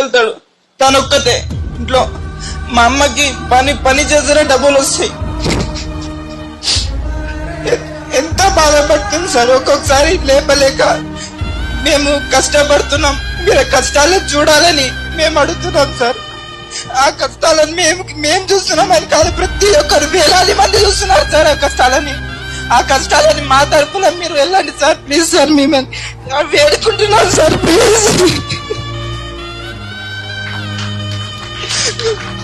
వెళ్తాడు. తను ఒక్కతే ఇంట్లో మా అమ్మకి పని పని చేస్తేనే డబ్బులు వస్తాయి. ఎంత బాధపడుతుంది సార్? ఒక్కొక్కసారి లేపలేక మేము కష్టపడుతున్నాం. మీరు కష్టాలను చూడాలని మేము అడుగుతున్నాం సార్. ఆ కష్టాలను మేము మేము చూస్తున్నాం. అని కాదు ప్రతి ఒక్కరు వేలాది మంది చూస్తున్నారు సార్ ఆ కష్టాలని. ఆ కష్టాలని మా తరపున మీరు వెళ్ళండి సార్. ప్లీజ్ సార్ మేము వేడుకుంటున్నాం సార్. ప్లీజ్. Thank you.